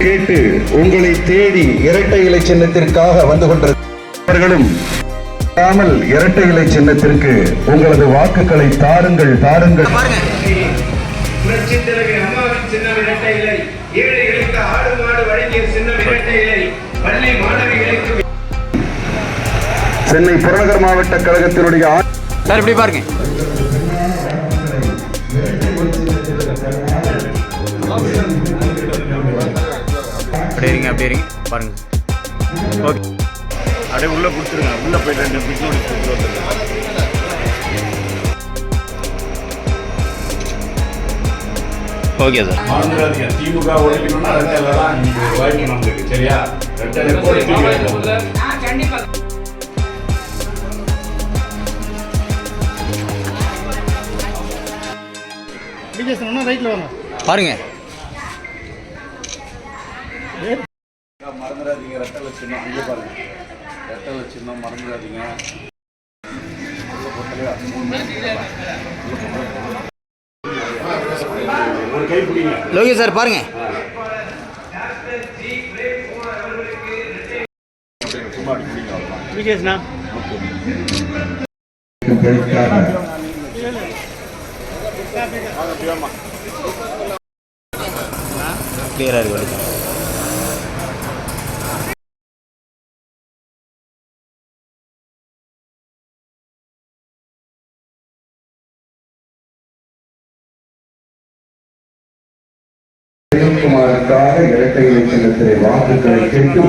கேட்டு உங்களை தேடி இரட்டை இலை சின்னத்திற்காக வந்து கொண்டிருக்கிறவர்களும் இல்லாமல் இரட்டை இலை சின்னத்திற்கு உங்களது வாக்குகளை தாருங்கள் தாருங்கள். சென்னை புறநகர் மாவட்ட கழகத்தினுடைய சார் இப்படி பாருங்க. அப்படியே இருங்க அப்படியே இருங்க. பாருங்க. ஓகே. அப்படியே உள்ள கொடுத்துருங்க. உள்ள போயிட்டு ரெண்டு பிட் வந்துருங்க ஓகே சார். மறந்துடாதீங்க திமுக ஒழிக்கணும்னா ரெட்டை தான் நீங்க வாய்ப்பு நம்மளுக்கு சரியா? ரெட்டை போட்டு தூக்கி வைக்கணும். பாருங்க. மறந்துடாதீங்க ரெட்டை சின்னம் அங்கே பாருங்க ரெட்டை சின்னம் மறந்துடாதீங்க உள்ள போட்டலையா? மூணு மணிக்கு உள்ள போட்டா. ஒரு கை பிடிங்க லோகி சார் பாருங்க அவ்வளவுதான். கிளியராக இருக்கு இரட்டை இலை சின்னத்திலே வாக்குகளை கேட்டு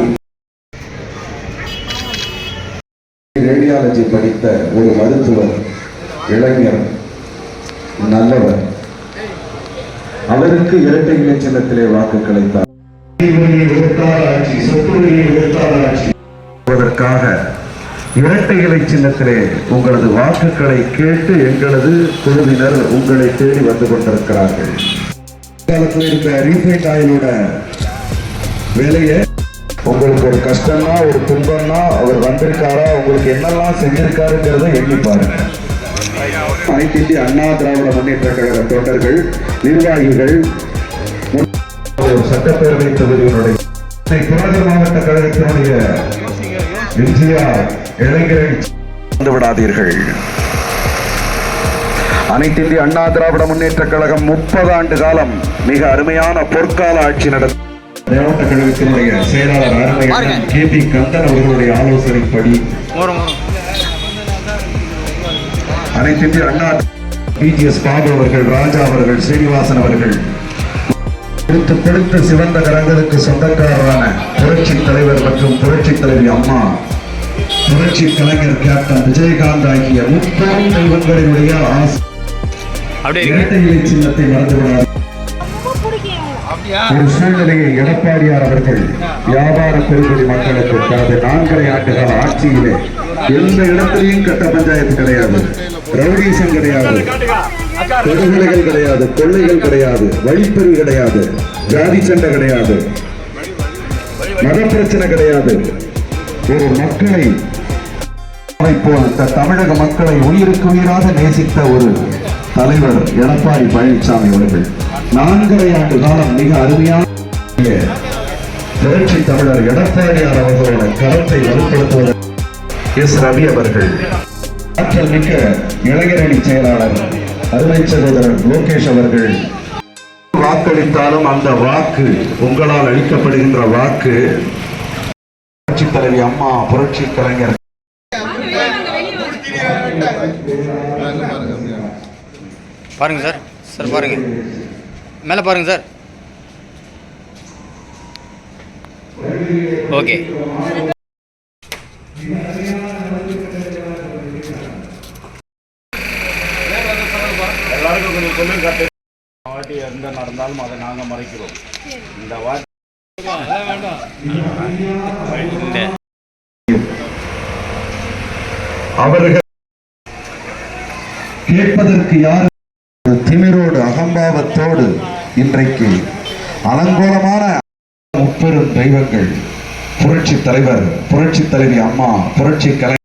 ரேடியாலஜி படித்த ஒரு மருத்துவர் இளைஞர் நல்லவர். அவருக்கு இரட்டை இலை சின்னத்திலே வாக்குகளை தார் அதற்காக இரட்டை இலை சின்னத்திலே உங்களது வாக்குகளை கேட்டு எங்களது குழுவினர் உங்களை தேடி வந்து கொண்டிருக்கிறார்கள். ரீஃபைண்ட் ஆயிலோட வேலையை உங்களுக்கு ஒரு கஷ்டம்னா ஒரு துன்பம்னா அவர் வந்திருக்காரா உங்களுக்கு என்னெல்லாம் செஞ்சிருக்காருங்கிறத எண்ணி பாருங்க. அனைத்து அண்ணா திராவிட முன்னேற்ற கழக தொண்டர்கள் நிர்வாகிகள் ஒரு சட்டப்பேரவை தொகுதியினுடைய சென்னை மாவட்ட கழகத்தினுடைய எம்ஜிஆர் இளைஞரை வந்து விடாதீர்கள். அனைத்திந்திய அண்ணா திராவிட முன்னேற்ற கழகம் முப்பது ஆண்டு காலம் மிக அருமையான பொற்கால ஆட்சி நடத்த மாவட்ட கழகத்தினுடைய செயலாளர். கே பி கந்தன் அவர்களுடைய ஆலோசனைப்படி அனைத்து இந்திய அண்ணா பிஜிஎஸ் பாபு அவர்கள் ராஜா அவர்கள் ஸ்ரீனிவாசன் அவர்கள் பிடித்து பிடித்து சிவந்த கரங்களுக்கு சொந்தக்காரரான புரட்சி தலைவர் மற்றும் புரட்சி தலைவி அம்மா புரட்சி கலைஞர் கேப்டன் விஜயகாந்த் ஆகிய முப்பெரும் தெய்வங்களினுடைய ஆசை இரட்டை இலை சின்னத்தை மறந்துவிடாது ஒரு சூழ்நிலையை எடப்பாடியார் அவர்கள் வியாபார பெருங்குடி மக்களுக்கு தனது நான்கரை ஆண்டுகால ஆட்சியிலே எந்த இடத்திலையும் கட்ட பஞ்சாயத்து கிடையாது. ரவுடீசம் கிடையாது. தொடுகொலைகள் கிடையாது. கொள்ளைகள் கிடையாது. வழிப்பறி கிடையாது. ஜாதி சண்டை கிடையாது. மத பிரச்சனை கிடையாது. ஒரு மக்களை போல் தமிழக மக்களை உயிருக்கு உயிராக நேசித்த ஒரு தலைவர் எடப்பாடி பழனிசாமி அவர்கள். நான்கரை ஆண்டு காலம் மிக அருமையான புரட்சி தமிழர் எடப்பாடியார் அவர்களோட கருத்தை வலுப்படுத்துவதற்கு எஸ் ரவி அவர்கள். ஆற்றல் மிக்க இளைஞரணி செயலாளர் அருமை சகோதரர் லோகேஷ் அவர்கள். வாக்களித்தாலும் அந்த வாக்கு உங்களால் அளிக்கப்படுகின்ற வாக்கு. புரட்சி தலைவி அம்மா புரட்சி கலைஞர். பாருங்க சார் சார் பாருங்க. மேலே பாருங்க சார். ஓகே. எல்லாருக்கும் கொஞ்சம் சொல்லுங்க கட்டு. வாட்டி எந்த நடந்தாலும் அதை நாங்க மறைக்கிறோம். இந்த வாட்டி இந்த அவர்கள் கேட்பதற்கு யார் திமிரோடு அகம்பாவத்தோடு இன்றைக்கு அலங்கோலமான முப்பெரும் தெய்வங்கள். புரட்சி தலைவர் புரட்சி தலைவி அம்மா புரட்சி கலை